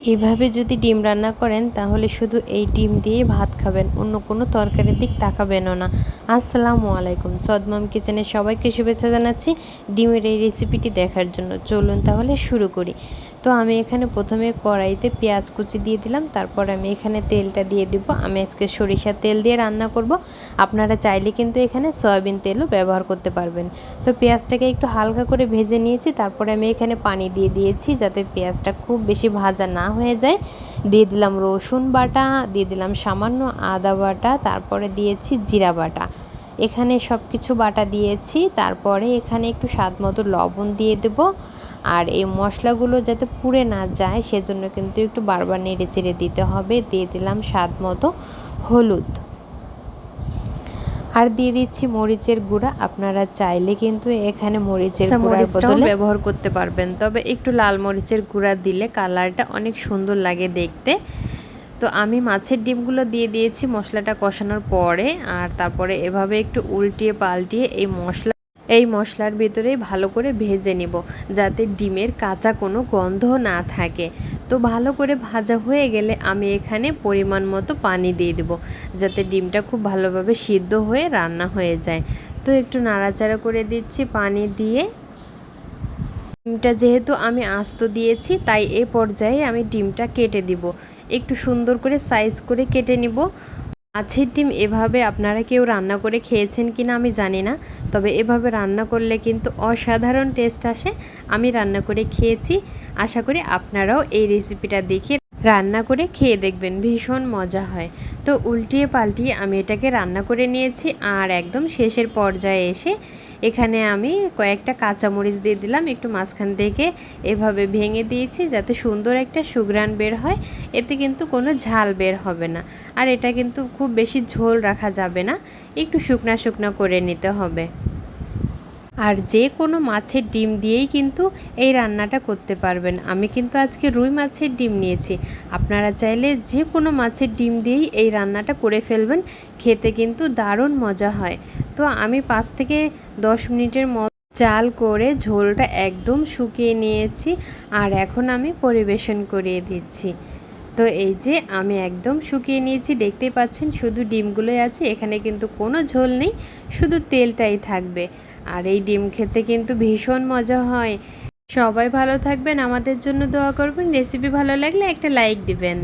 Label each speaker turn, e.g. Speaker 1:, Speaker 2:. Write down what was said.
Speaker 1: এভাবে যদি ডিম রান্না করেন, তাহলে শুধু এই ডিম দিয়ে ভাত খাবেন, অন্য কোনো তরকারির দিক তাকাবেনও না। আসসালামু আলাইকুম। সদমাম কিচেনে সবাইকে শুভেচ্ছা জানাচ্ছি ডিমের এই রেসিপিটি দেখার জন্য। চলুন তাহলে শুরু করি। তো আমি এখানে প্রথমে কড়াইতে পেঁয়াজ কুচি দিয়ে দিলাম, তারপর আমি এখানে তেলটা দিয়ে দিব। আমি আজকে সরিষার তেল দিয়ে রান্না করব। আপনারা চাইলে কিন্তু এখানে সয়াবিন তেলও ব্যবহার করতে পারবেন। তো পেঁয়াজটাকে একটু হালকা করে ভেজে নিয়েছি, তারপরে আমি এখানে পানি দিয়ে দিয়েছি যাতে পেঁয়াজটা খুব বেশি ভাজা না হয়ে যায়। দিয়ে দিলাম রসুন বাটা, দিয়ে দিলাম সামান্য আদা বাটা, তারপরে দিয়েছি জিরা বাটা। এখানে সব কিছু বাটা দিয়েছি, তারপরে এখানে একটু স্বাদ মতো লবণ দিয়ে দেব। আর এই মশলাগুলো যাতে পুড়ে না যায়, সেজন্য কিন্তু একটু বারবার নেড়ে চেড়ে দিতে হবে। দিয়ে দিলাম স্বাদ মতো হলুদ। আর দিয়ে দিচ্ছি মরিচের গুঁড়া। আপনারা চাইলে কিন্তু এখানে মরিচের
Speaker 2: আচ্ছা,
Speaker 1: গুঁড়ার বদলে
Speaker 2: ব্যবহার করতে পারবেন। তবে একটু লাল মরিচের গুঁড়া দিলে কালারটা অনেক সুন্দর লাগে দেখতে। তো আমি মাছের ডিমগুলো দিয়ে দিয়েছি মশলাটা কষানোর পরে। আর তারপরে এভাবে একটু উল্টিয়ে পাল্টিয়ে এই মশলা এই মশলার ভিতরেই ভালো করে ভেজে নিব যাতে ডিমের কাঁচা কোনো গন্ধ না থাকে। তো ভালো করে ভাজা হয়ে গেলে আমি এখানে পরিমাণ মতো পানি দিয়ে দেবো, যাতে ডিমটা খুব ভালোভাবে সিদ্ধ হয়ে রান্না হয়ে যায়। তো একটু নাড়াচাড়া করে দিচ্ছি পানি দিয়ে। ডিমটা যেহেতু আমি আস্ত দিয়েছি, তাই এ পর্যায়ে আমি ডিমটা কেটে দিব। একটু সুন্দর করে সাইজ করে কেটে নিব। মাছের ডিম এভাবে আপনারা কেউ রান্না করে খেয়েছেন কি না আমি জানি না, তবে এভাবে রান্না করলে কিন্তু অসাধারণ টেস্ট আসে। আমি রান্না করে খেয়েছি। আশা করি আপনারাও এই রেসিপিটা দেখে রান্না করে খেয়ে দেখবেন, ভীষণ মজা হয়। তো উল্টিয়ে পাল্টিয়ে আমি এটাকে রান্না করে নিয়েছি আর একদম শেষের পর্যায়ে এসে এখানে আমি কয়েকটা কাঁচামরিচ দিয়ে দিলাম, একটু মাঝখান থেকে এভাবে ভেঙে দিয়েছি যাতে সুন্দর একটা সুগ্রান বের হয়, এতে কিন্তু কোনো ঝাল বের হবে না। আর এটা কিন্তু খুব বেশি ঝোল রাখা যাবে না, একটু শুকনা শুকনা করে নিতে হবে। আর যে কোনো মাছের ডিম দিয়েই কিন্তু এই রান্নাটা করতে পারবেন। আমি কিন্তু আজকে রুই মাছের ডিম নিয়েছি। আপনারা চাইলে যে কোনো মাছের ডিম দিয়েই এই রান্নাটা করে ফেলবেন, খেতে কিন্তু দারুণ মজা হয়। তো আমি পাঁচ থেকে দশ মিনিটের মতো চাল করে ঝোলটা একদম শুকিয়ে নিয়েছি আর এখন আমি পরিবেশন করিয়ে দিচ্ছি। তো এই যে আমি একদম শুকিয়ে নিয়েছি, দেখতেই পাচ্ছেন শুধু ডিমগুলোই আছে, এখানে কিন্তু কোনো ঝোল নেই, শুধু তেলটাই থাকবে। আর এই ডিম খেতে কিন্তু ভীষণ মজা হয়। সবাই ভালো থাকবেন, আমাদের জন্য দোয়া করবেন, রেসিপি ভালো লাগলে একটা লাইক দিবেন।